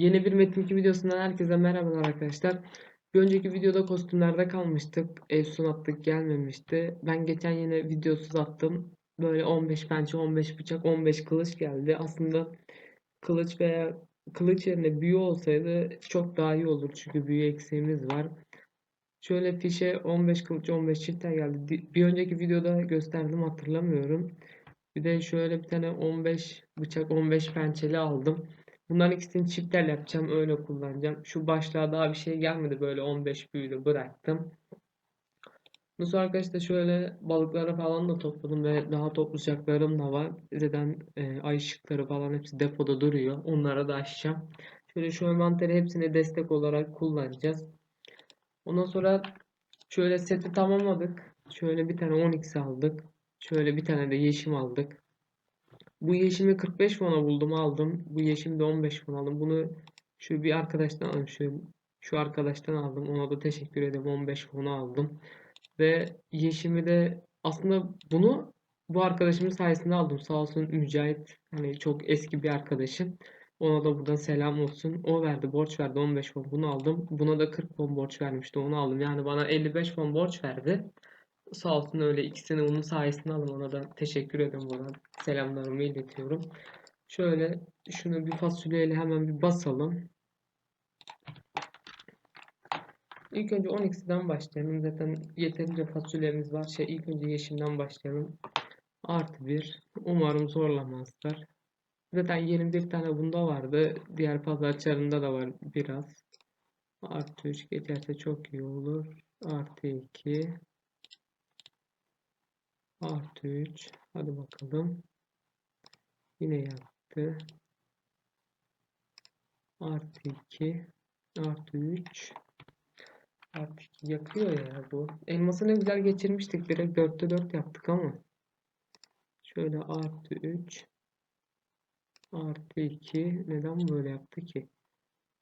Yeni bir Metin 2 videosundan herkese merhabalar arkadaşlar. Bir önceki videoda kostümlerde kalmıştık. Efsun attık gelmemişti. Ben geçen yine videosuz attım. Böyle 15 pençe, 15 bıçak, 15 kılıç geldi. Aslında kılıç veya kılıç yerine büyü olsaydı çok daha iyi olur. Çünkü büyü eksiğimiz var. Şöyle fişe 15 kılıç, 15 çifter geldi. Di- Bir önceki videoda gösterdim hatırlamıyorum. Bir de şöyle bir tane 15 bıçak, 15 pençeli aldım. Bunların ikisini çiftler yapacağım. Öyle kullanacağım. Şu başlığa daha bir şey gelmedi. Böyle 15 büyülü bıraktım. Sonra arkadaşlar şöyle balıkları falan da topladım ve daha toplayacaklarım da var. Zaten e, ay ışıkları falan hepsi depoda duruyor. Onlara da açacağım. Şöyle şu envanteri hepsine destek olarak kullanacağız. Ondan sonra şöyle seti tamamladık. Şöyle bir tane 10x aldık. Şöyle bir tane de yeşim aldık. Bu yeşimi 45 fona buldum aldım. Bu yeşimi de 15 fon aldım. Bunu şu bir arkadaştan aldım. Şu, şu arkadaştan aldım. Ona da teşekkür ederim. 15 fonu aldım. Ve yeşimi de aslında bunu bu arkadaşımın sayesinde aldım. Sağ olsun Mücahit. Hani çok eski bir arkadaşım. Ona da buradan selam olsun. O verdi, borç verdi 15 fon. Bunu aldım. Buna da 40 fon borç vermişti. Onu aldım. Yani bana 55 fon borç verdi. Sağ olsun öyle ikisini onun sayesinde aldım. Ona da teşekkür ederim buradan. Selamlarımı iletiyorum. Şöyle şunu bir fasulyeyle hemen bir basalım. İlk önce 12'den başlayalım. Zaten yeterince fasulyemiz var. Şey ilk önce yeşilden başlayalım. Artı bir. Umarım zorlamazlar. Zaten 21 tane bunda vardı. Diğer pazarlarında da var biraz. Artı 3 geçerse çok iyi olur. Artı 2. Artı 3. Hadi bakalım. Yine yaptı. Artı 2. Artı 3. Artı 2 yakıyor ya bu. Elması ne güzel geçirmiştik. Direkt 4'te 4 yaptık ama. Şöyle artı 3. Artı 2. Neden böyle yaptı ki?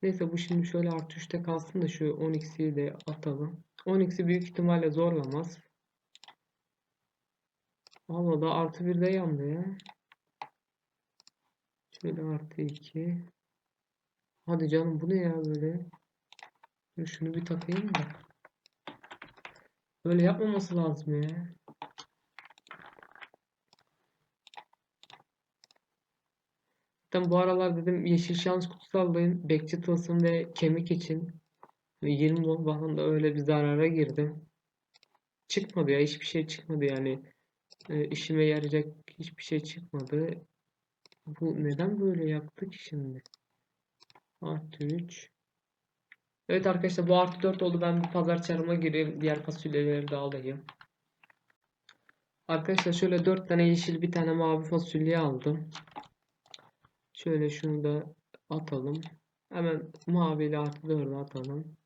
Neyse bu şimdi şöyle artı 3'te kalsın da şu 10x'i de atalım. 10x'i büyük ihtimalle zorlamaz. Ama da artı 1 de yandı ya. Şöyle artı 2. Hadi canım bu ne ya böyle? Şunu bir takayım da. Böyle yapmaması lazım ya. Zaten bu aralar dedim yeşil şans kutusu alayım. Bekçi tılsım ve kemik için. Ve 20 won falan da öyle bir zarara girdim. Çıkmadı ya hiçbir şey çıkmadı yani. E, işime yarayacak hiçbir şey çıkmadı. Bu neden böyle yaptı ki şimdi? Artı 3. Evet arkadaşlar bu artı 4 oldu. Ben bir pazar çarıma gireyim. Diğer fasulyeleri de alayım. Arkadaşlar şöyle 4 tane yeşil bir tane mavi fasulye aldım. Şöyle şunu da atalım. Hemen mavi ile artı 4'ü atalım.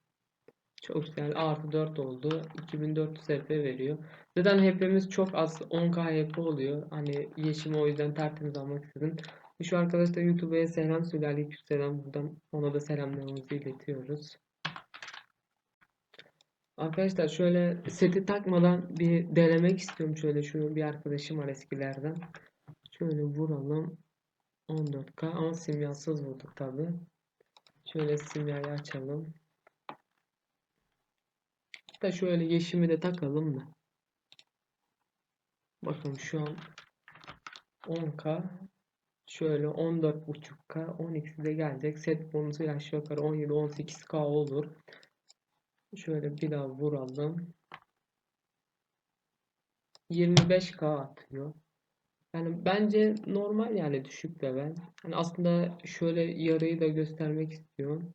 Çok güzel. Artı 4 oldu. 2400 HP veriyor. Zaten HP'miz çok az. 10k HP oluyor. Hani yeşimi o yüzden tertemiz almak istedim. Şu arkadaş da YouTube'a selam söyle. Aleykümselam buradan. Ona da selamlarımızı iletiyoruz. Arkadaşlar şöyle seti takmadan bir denemek istiyorum. Şöyle şu bir arkadaşım var eskilerden. Şöyle vuralım. 14k ama simyasız vurduk tabi. Şöyle simyayı açalım. Da şöyle yeşimi de takalım mı? Bakın şu an 10k şöyle 14.5k 12'si de gelecek. Set bonusu aşağı yukarı 17-18k olur. Şöyle bir daha vuralım. 25k atıyor. Yani bence normal yani düşük level. Hani aslında şöyle yarıyı da göstermek istiyorum.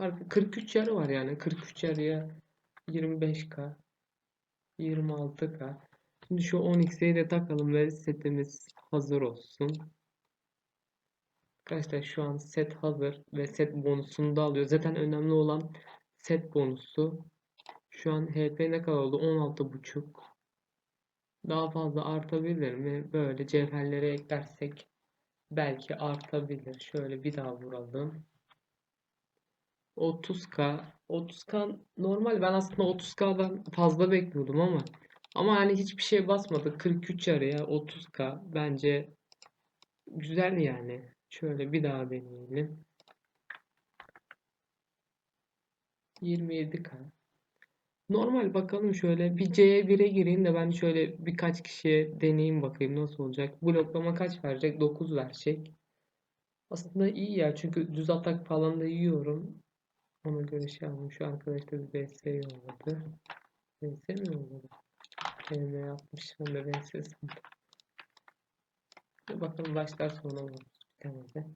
Arka- 43 yarı var yani. 43 yarıya 25k 26k. Şimdi şu 10x'e de takalım ve setimiz hazır olsun. Arkadaşlar şu an set hazır ve set bonusunu da alıyor. Zaten önemli olan set bonusu. Şu an HP ne kadar oldu? 16.5. Daha fazla artabilir mi? Böyle cevherlere eklersek belki artabilir. Şöyle bir daha vuralım. 30k 30k normal ben aslında 30k'dan fazla bekliyordum ama ama hani hiçbir şey basmadı 43 araya 30k bence güzel yani şöyle bir daha deneyelim 27k normal bakalım şöyle bir C1'e gireyim de ben şöyle birkaç kişiye deneyeyim bakayım nasıl olacak bloklama kaç verecek 9 verecek aslında iyi ya çünkü düz atak falan da yiyorum ona göre şey aldım. Şu arkadaş da bir VS yolladı. VS mi yolladı? PM yapmış. Ben de. Bir bakalım başlar sonra vururuz. Bir tane de.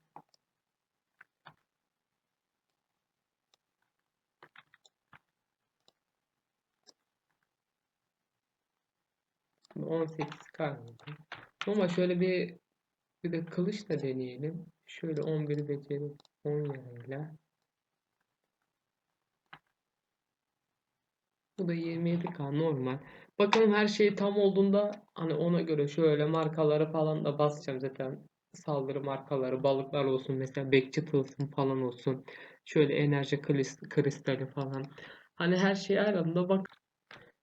Şimdi 18 kaldı. Ama şöyle bir bir de kılıç da deneyelim. Şöyle 11 beceri 10 yarayla. Bu da 27k normal. Bakalım her şey tam olduğunda hani ona göre şöyle markaları falan da basacağım zaten. Saldırı markaları, balıklar olsun mesela bekçi tılsım falan olsun. Şöyle enerji kris- kristali falan. Hani her şey ayarında bak.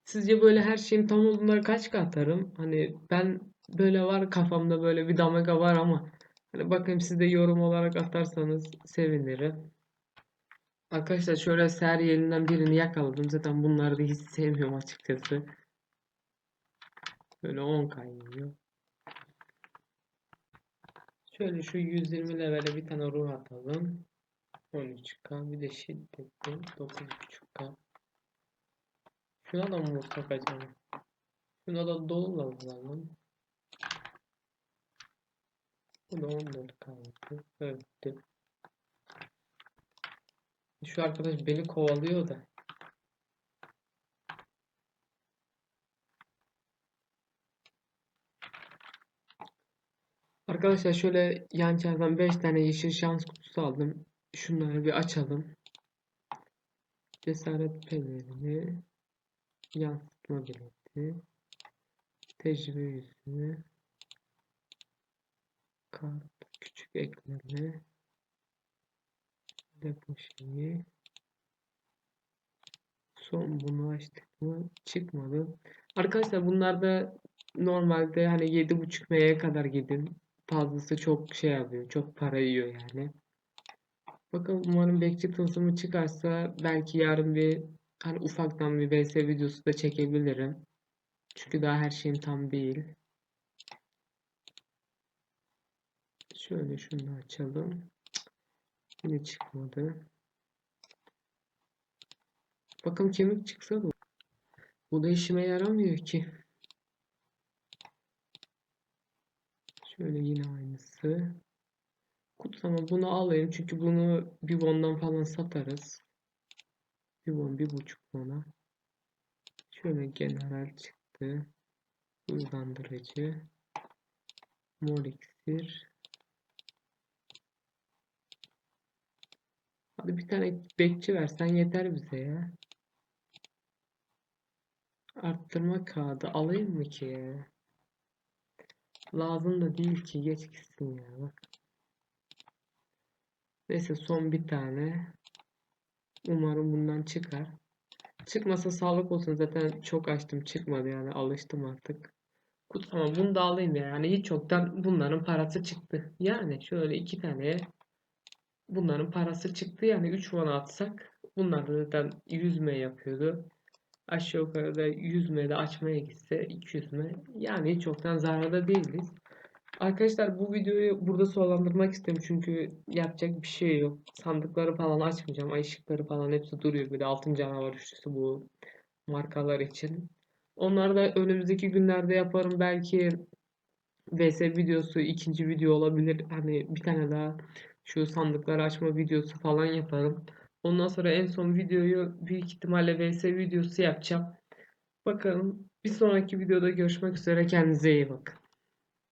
Sizce böyle her şeyin tam olduğunda kaç atarım? Hani ben böyle var kafamda böyle bir damga var ama hani bakayım siz de yorum olarak atarsanız sevinirim. Arkadaşlar şöyle seriyelinden birini yakaladım. Zaten bunları da hiç sevmiyorum açıkçası. Böyle 10 kaynıyor. Şöyle şu 120 levele bir tane ruh atalım. 13k bir de şiddetli 9.5k. Şuna da vursak acaba? Şuna da dolu alalım. Bu da 14k. Öldü. Şu arkadaş beni kovalıyor da. Arkadaşlar şöyle yan çardan 5 tane yeşil şans kutusu aldım. Şunları bir açalım. Cesaret pelerini, yansıtma bileti, tecrübe yüzü, kart, küçük ekleme, depo şeyi. Son bunu açtık mı? Çıkmadı. Arkadaşlar bunlar da normalde hani 7.5 M'ye kadar gidin. Fazlası çok şey yapıyor. Çok para yiyor yani. Bakalım umarım bekçi tılsımı çıkarsa belki yarın bir hani ufaktan bir VS videosu da çekebilirim. Çünkü daha her şeyim tam değil. Şöyle şunu açalım. Yine çıkmadı. Bakın kemik çıksa da bu da işime yaramıyor ki. Şöyle yine aynısı. Kutlama bunu alayım çünkü bunu bir bondan falan satarız. Bir bon bir buçuk bona. Şöyle general çıktı. Hızlandırıcı. Mor. Hadi bir tane bekçi versen yeter bize ya. Arttırma kağıdı alayım mı ki? Lazım da değil ki geç gitsin ya bak. Neyse son bir tane. Umarım bundan çıkar. Çıkmasa sağlık olsun zaten çok açtım çıkmadı yani alıştım artık. Kutlama bunu da alayım ya. Yani hiç çoktan bunların parası çıktı. Yani şöyle iki tane bunların parası çıktı yani 3 bana atsak bunlar da zaten 100 M yapıyordu. Aşağı yukarı da 100 M'de açmaya gitse 200 M. Yani çoktan zararda değiliz. Arkadaşlar bu videoyu burada sonlandırmak istedim çünkü yapacak bir şey yok. Sandıkları falan açmayacağım. Ay ışıkları falan hepsi duruyor. Bir de altın canavar üçlüsü bu markalar için. Onları da önümüzdeki günlerde yaparım. Belki VS videosu ikinci video olabilir. Hani bir tane daha şu sandıkları açma videosu falan yaparım. Ondan sonra en son videoyu büyük ihtimalle VS videosu yapacağım. Bakalım bir sonraki videoda görüşmek üzere. Kendinize iyi bakın.